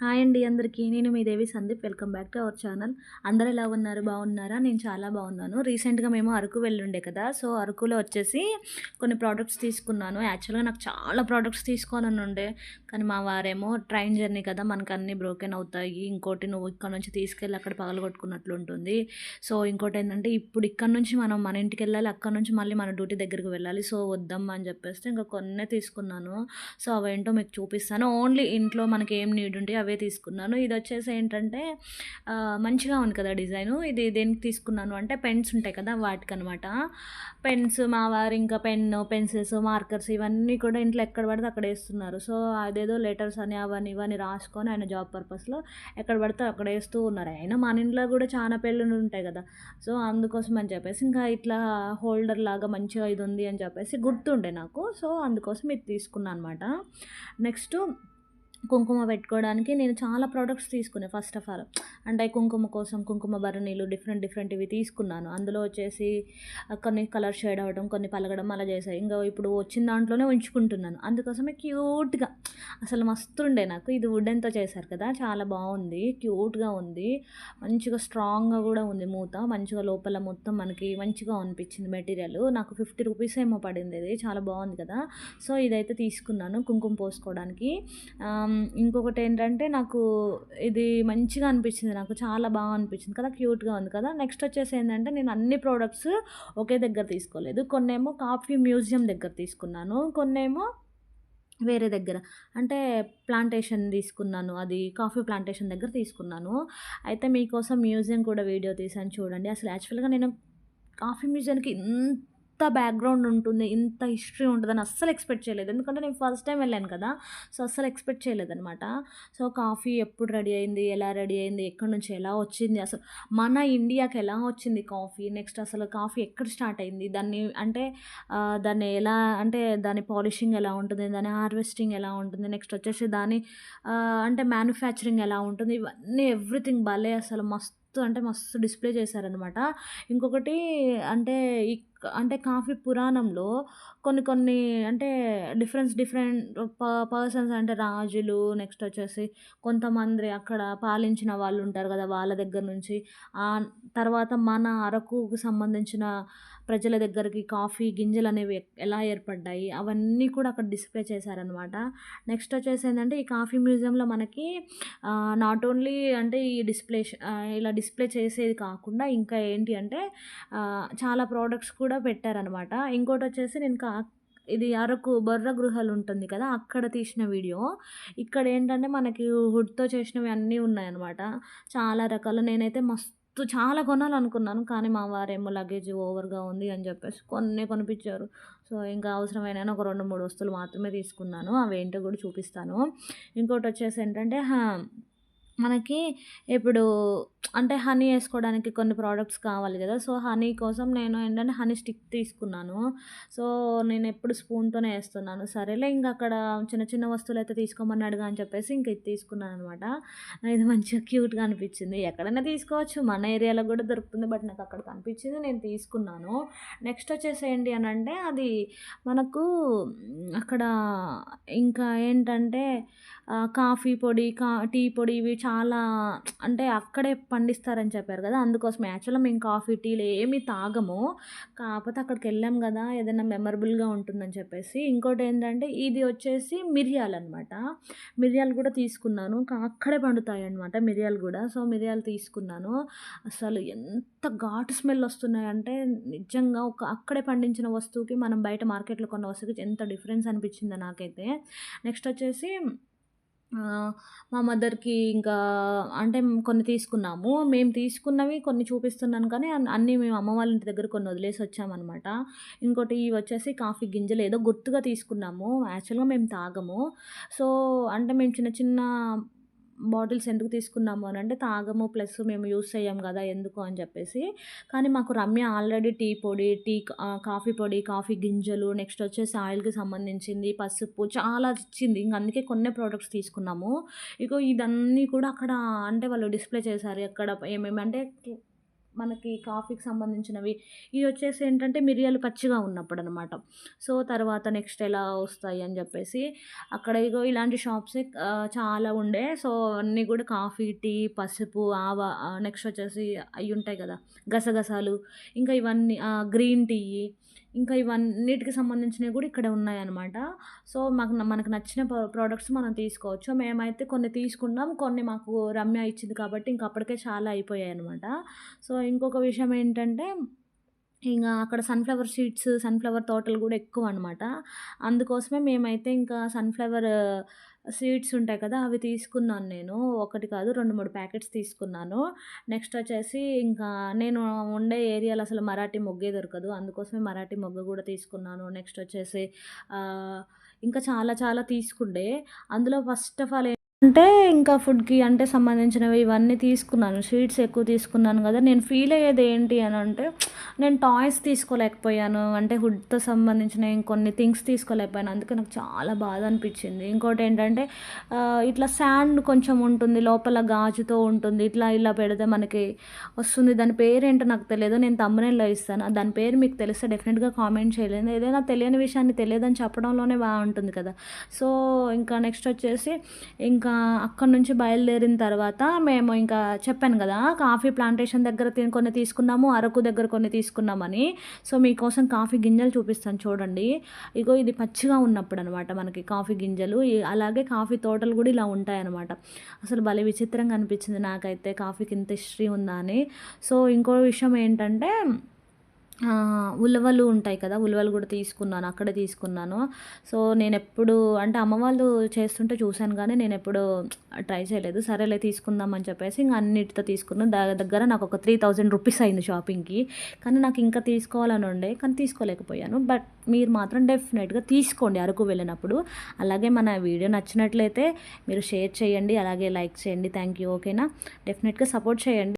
Hi అండి అందరికీ. నేను మీ Devi Sandeep. Welcome back to our channel. అందరు ఎలా ఉన్నారు? బాగున్నారా? నేను చాలా బాగున్నాను. రీసెంట్గా మేము అరకు వెళ్ళుండే కదా సో అరకులో వచ్చేసి కొన్ని ప్రోడక్ట్స్ తీసుకున్నాను. యాక్చువల్గా నాకు చాలా ప్రోడక్ట్స్ తీసుకోవాలని ఉండే కానీ మా వారేమో ట్రైన్ జర్నీ కదా మనకు అన్నీ బ్రోకెన్ అవుతాయి. ఇంకోటి నువ్వు ఇక్కడ నుంచి తీసుకెళ్ళి అక్కడ పగలగొట్టుకున్నట్లు ఉంటుంది. సో ఇంకోటి ఏంటంటే ఇప్పుడు ఇక్కడ నుంచి మనం మన ఇంటికి వెళ్ళాలి అక్కడ నుంచి మళ్ళీ మన డ్యూటీ దగ్గరికి వెళ్ళాలి. సో వద్దాం అని చెప్పేస్తే ఇంకా కొన్నే తీసుకున్నాను. సో అవేంటో మీకు చూపిస్తాను. ఓన్లీ ఇంట్లో మనకి ఏం నీడ్ ఉంటే అవే తీసుకున్నాను. ఇది వచ్చేసి ఏంటంటే మంచిగా ఉంది కదా డిజైను. ఇది దేనికి తీసుకున్నాను అంటే పెన్స్ ఉంటాయి కదా వాటికనమాట. పెన్స్ మా వారు ఇంకా పెన్ను పెన్సిల్స్ మార్కర్స్ ఇవన్నీ కూడా ఇంట్లో ఎక్కడ పడితే అక్కడ వేస్తున్నారు. సో అదేదో లెటర్స్ అని అవన్నీ ఇవన్నీ రాసుకొని ఆయన జాబ్ పర్పస్లో ఎక్కడ పడితే అక్కడ వేస్తూ ఉన్నారు. ఆయన మన ఇంట్లో కూడా చాలా పెళ్ళిళ్ళు ఉంటాయి కదా. సో అందుకోసం అని చెప్పేసి ఇంకా ఇట్లా హోల్డర్ లాగా మంచిగా ఇది ఉంది అని చెప్పేసి గుర్తుండే నాకు. సో అందుకోసం ఇది తీసుకున్నాను అనమాట నెక్స్ట్ కుంకుమ పెట్టుకోవడానికి నేను చాలా ప్రోడక్ట్స్ తీసుకున్నాను ఫస్ట్ ఆఫ్ ఆల్ అంటే కుంకుమ కోసం కుంకుమ భరణీలు డిఫరెంట్ డిఫరెంట్ ఇవి తీసుకున్నాను. అందులో వచ్చేసి కొన్ని కలర్ షేడ్ అవ్వడం కొన్ని పలగడం అలా చేశాయి ఇంకా ఇప్పుడు వచ్చిన దాంట్లోనే ఉంచుకుంటున్నాను. అందుకోసమే క్యూట్గా అసలు మస్తు ఉండే నాకు. ఇది వుడెన్తో చేశారు కదా చాలా బాగుంది. క్యూట్గా ఉంది. మంచిగా స్ట్రాంగ్గా కూడా ఉంది మూత. మంచిగా లోపల మొత్తం మనకి మంచిగా అనిపించింది మెటీరియల్ నాకు ఫిఫ్టీ రూపీస్ ఏమో పడింది ఇది. చాలా బాగుంది కదా. సో ఇదైతే తీసుకున్నాను కుంకుమ పోసుకోవడానికి. ఇంకొకటి ఏంటంటే నాకు ఇది మంచిగా అనిపించింది. నాకు చాలా బాగా అనిపించింది కదా క్యూట్గా ఉంది కదా. నెక్స్ట్ వచ్చేసి ఏంటంటే నేను అన్ని ప్రోడక్ట్స్ ఒకే దగ్గర తీసుకోలేదు. కొన్నేమో కాఫీ మ్యూజియం దగ్గర తీసుకున్నాను. కొన్నేమో వేరే దగ్గర అంటే ప్లాంటేషన్ తీసుకున్నాను. అది కాఫీ ప్లాంటేషన్ దగ్గర తీసుకున్నాను. అయితే మీకోసం మ్యూజియం కూడా వీడియో తీసాను చూడండి. అసలు యాక్చువల్గా నేను కాఫీ మ్యూజియంకి ఇంత బ్యాక్గ్రౌండ్ ఉంటుంది ఇంత హిస్టరీ ఉంటుందని అస్సలు ఎక్స్పెక్ట్ చేయలేదు. ఎందుకంటే నేను ఫస్ట్ టైం వెళ్ళాను కదా సో అస్సలు ఎక్స్పెక్ట్ చేయలేదన్నమాట. సో కాఫీ ఎప్పుడు రెడీ అయింది ఎలా రెడీ అయింది ఎక్కడి నుంచి ఎలా వచ్చింది అసలు మన ఇండియాకి ఎలా వచ్చింది కాఫీ నెక్స్ట్ అసలు కాఫీ ఎక్కడ స్టార్ట్ అయింది? దాన్ని అంటే దాన్ని ఎలా అంటే దాని పాలిషింగ్ ఎలా ఉంటుంది దాని హార్వెస్టింగ్ ఎలా ఉంటుంది నెక్స్ట్ వచ్చేసి దాని అంటే మ్యానుఫ్యాక్చరింగ్ ఎలా ఉంటుంది ఇవన్నీ ఎవ్రీథింగ్ భలే అసలు మస్తు అంటే మస్తు డిస్ప్లే చేశారనమాట ఇంకొకటి అంటే ఈ అంటే కాఫీ పురాణంలో కొన్ని కొన్ని అంటే డిఫరెన్స్ డిఫరెంట్ పర్సన్స్ అంటే రాజులు నెక్స్ట్ వచ్చేసి కొంతమంది అక్కడ పాలించిన వాళ్ళు ఉంటారు కదా వాళ్ళ దగ్గర నుంచి. తర్వాత మన అరకుకు సంబంధించిన ప్రజల దగ్గరికి కాఫీ గింజలు అనేవి ఎలా ఏర్పడ్డాయి అవన్నీ కూడా అక్కడ డిస్ప్లే చేశారనమాట నెక్స్ట్ వచ్చేసి ఏంటంటే ఈ కాఫీ మ్యూజియంలో మనకి నాట్ ఓన్లీ అంటే ఈ డిస్ప్లే ఇలా డిస్ప్లే చేసేది కాకుండా ఇంకా ఏంటి అంటే చాలా ప్రోడక్ట్స్ కూడా పెట్టారనమాట ఇంకోటి వచ్చేసి నేను కా ఇది అరకు బొర్ర గృహాలు ఉంటుంది కదా అక్కడ తీసిన వీడియో. ఇక్కడ ఏంటంటే మనకి హుడ్తో చేసినవి అన్నీ ఉన్నాయన్నమాట. చాలా రకాలు. నేనైతే మస్తు చాలా కొనాలనుకున్నాను. కానీ మా వారేమో లగేజ్ ఓవర్గా ఉంది అని చెప్పేసి కొన్ని కొనిపించారు. సో ఇంకా అవసరమైన ఒక రెండు మూడు వస్తువులు మాత్రమే తీసుకున్నాను. అవి ఏంటో కూడా చూపిస్తాను. ఇంకోటి వచ్చేసి ఏంటంటే హా, మనకి ఇప్పుడు అంటే హనీ వేసుకోవడానికి కొన్ని ప్రోడక్ట్స్ కావాలి కదా. సో హనీ కోసం నేను ఏంటంటే హనీ స్టిక్ తీసుకున్నాను. సో నేను ఎప్పుడు స్పూన్తోనే వేస్తున్నాను. సరేలే ఇంకా అక్కడ చిన్న చిన్న వస్తువులు అయితే తీసుకోమన్నాడుగా అని చెప్పేసి ఇంక ఇది తీసుకున్నాను అనమాట. ఇది మంచిగా క్యూట్గా అనిపించింది. ఎక్కడైనా తీసుకోవచ్చు. మన ఏరియాలో కూడా దొరుకుతుంది. బట్ నాకు అక్కడ కనిపించింది. నేను తీసుకున్నాను. నెక్స్ట్ వచ్చేసి ఏంటి అని అంటే అది మనకు అక్కడ ఇంకా ఏంటంటే కాఫీ పొడి కా టీ పొడి ఇవి చాలా అంటే అక్కడే పండిస్తారని చెప్పారు కదా అందుకోసం యాక్చువల్గా మేము కాఫీ టీలు ఏమి తాగము. కాకపోతే అక్కడికి వెళ్ళాం కదా ఏదైనా మెమరబుల్గా ఉంటుందని చెప్పేసి. ఇంకోటి ఏంటంటే ఇది వచ్చేసి మిరియాలు అనమాట మిరియాలు కూడా తీసుకున్నాను. అక్కడే పండుతాయి అనమాట మిరియాలు కూడా. సో మిరియాలు తీసుకున్నాను. అసలు ఎంత ఘాటు స్మెల్ వస్తున్నాయంటే నిజంగా ఒక అక్కడే పండించిన వస్తువుకి మనం బయట మార్కెట్లో కొన్న వస్తువుకి ఎంత డిఫరెన్స్ అనిపించిందో నాకైతే. నెక్స్ట్ వచ్చేసి మా మదర్కి ఇంకా అంటే కొన్ని తీసుకున్నాము. మేము తీసుకున్నవి కొన్ని చూపిస్తున్నాను కానీ అన్నీ మేము అమ్మ వాళ్ళ ఇంటి దగ్గర కొన్ని వదిలేసి వచ్చామన్నమాట. ఇంకోటి ఇవి వచ్చేసి కాఫీ గింజలు ఏదో గుర్తుగా తీసుకున్నాము. యాక్చువల్గా మేము తాగము. సో అంటే మేము చిన్న చిన్న బాటిల్స్ ఎందుకు తీసుకున్నాము అని అంటే తాగము ప్లస్ మేము యూస్ చేయం కదా ఎందుకు అని చెప్పేసి. కానీ మాకు రమ్య ఆల్రెడీ టీ పొడి టీ కాఫీ పొడి కాఫీ గింజలు నెక్స్ట్ వచ్చేసి ఆయిల్కి సంబంధించింది పసుపు చాలా ఇచ్చింది. ఇంక అందుకే కొన్ని ప్రోడక్ట్స్ తీసుకున్నాము. ఇగో ఇదన్నీ కూడా అక్కడ అంటే వాళ్ళు డిస్ప్లే చేశారు అక్కడ ఏమేమి అంటే మనకి కాఫీకి సంబంధించినవి. ఇవి వచ్చేసి ఏంటంటే మిరియాలు పచ్చిగా ఉన్నప్పుడు అనమాట సో తర్వాత నెక్స్ట్ ఎలా వస్తాయి అని చెప్పేసి అక్కడ ఇగో ఇలాంటి షాప్సే చాలా ఉండే. సో అన్నీ కూడా కాఫీ టీ పసుపు ఆవ నెక్స్ట్ వచ్చేసి అవి ఉంటాయి కదా గసగసాలు. ఇంకా ఇవన్నీ గ్రీన్ టీ ఇంకా ఇవన్నిటికి సంబంధించినవి కూడా ఇక్కడ ఉన్నాయన్నమాట. సో మాకు మనకు నచ్చిన ప్రోడక్ట్స్ మనం తీసుకోవచ్చు. మేమైతే కొన్ని తీసుకున్నాం కొన్ని మాకు రమ్య ఇచ్చింది కాబట్టి ఇంక అప్పటికే చాలా అయిపోయాయి అనమాట సో ఇంకొక విషయం ఏంటంటే ఇంకా అక్కడ సన్ఫ్లవర్ సీడ్స్ సన్ఫ్లవర్ తోటలు కూడా ఎక్కువ అనమాట అందుకోసమే మేమైతే ఇంకా సన్ఫ్లవర్ సీడ్స్ ఉంటాయి కదా అవి తీసుకున్నాను నేను. ఒకటి కాదు రెండు మూడు ప్యాకెట్స్ తీసుకున్నాను. నెక్స్ట్ వచ్చేసి ఇంకా నేను ఉండే ఏరియాలో అసలు మరాఠీ మొగ్గే దొరకదు. అందుకోసమే మరాఠీ మొగ్గ కూడా తీసుకున్నాను. నెక్స్ట్ వచ్చేసి ఇంకా చాలా చాలా తీసుకుండే. అందులో ఫస్ట్ ఆఫ్ ఆల్ అంటే ఇంకా ఫుడ్కి అంటే సంబంధించినవి ఇవన్నీ తీసుకున్నాను. స్వీట్స్ ఎక్కువ తీసుకున్నాను కదా. నేను ఫీల్ అయ్యేది ఏంటి అని అంటే నేను టాయ్స్ తీసుకోలేకపోయాను. అంటే హుడ్తో సంబంధించిన ఇంకొన్ని థింగ్స్ తీసుకోలేకపోయాను. అందుకే నాకు చాలా బాధ అనిపించింది. ఇంకోటి ఏంటంటే ఇట్లా శాండ్ కొంచెం ఉంటుంది లోపల గాజుతో ఉంటుంది. ఇట్లా ఇలా పెడితే మనకి వస్తుంది. దాని పేరు ఏంటో నాకు తెలియదు. నేను తమ్మునేలో ఇస్తాను. దాని పేరు మీకు తెలిస్తే డెఫినెట్గా కామెంట్ చేయలేదు ఏదైనా తెలియని విషయాన్ని తెలియదని చెప్పడంలోనే బాగుంటుంది కదా. సో ఇంకా నెక్స్ట్ వచ్చేసి ఇంకా అక్కడ నుంచి బయలుదేరిన తర్వాత మేము ఇంకా చెప్పాను కదా కాఫీ ప్లాంటేషన్ దగ్గర కొన్ని తీసుకున్నాము అరకు దగ్గర కొన్ని తీసుకున్నామని. సో మీకోసం కాఫీ గింజలు చూపిస్తాను చూడండి. ఇగో ఇది పచ్చిగా ఉన్నప్పుడు అనమాట మనకి కాఫీ గింజలు. అలాగే కాఫీ తోటలు కూడా ఇలా ఉంటాయన్నమాట. అసలు భలే విచిత్రంగా అనిపించింది నాకైతే కాఫీకి ఇంత హిస్టరీ ఉందా అని. సో ఇంకో విషయం ఏంటంటే ఉలవలు ఉంటాయి కదా ఉలవలు కూడా తీసుకున్నాను అక్కడే తీసుకున్నాను. సో నేను ఎప్పుడు అంటే అమ్మ వాళ్ళు చేస్తుంటే చూశాను కానీ నేను ఎప్పుడు ట్రై చేయలేదు. సరేలే తీసుకుందాం అని చెప్పేసి ఇంకా అన్నిటితో తీసుకున్నాను దా దగ్గర నాకు ఒక త్రీ థౌజండ్ రూపీస్ అయింది షాపింగ్కి. కానీ నాకు ఇంకా తీసుకోవాలని ఉండే కానీ తీసుకోలేకపోయాను. బట్ మీరు మాత్రం డెఫినెట్గా తీసుకోండి అరకు వెళ్ళినప్పుడు. అలాగే మన వీడియో నచ్చినట్లయితే మీరు షేర్ చేయండి అలాగే లైక్ చేయండి. థ్యాంక్ యూ ఓకేనా? డెఫినెట్గా సపోర్ట్ చేయండి.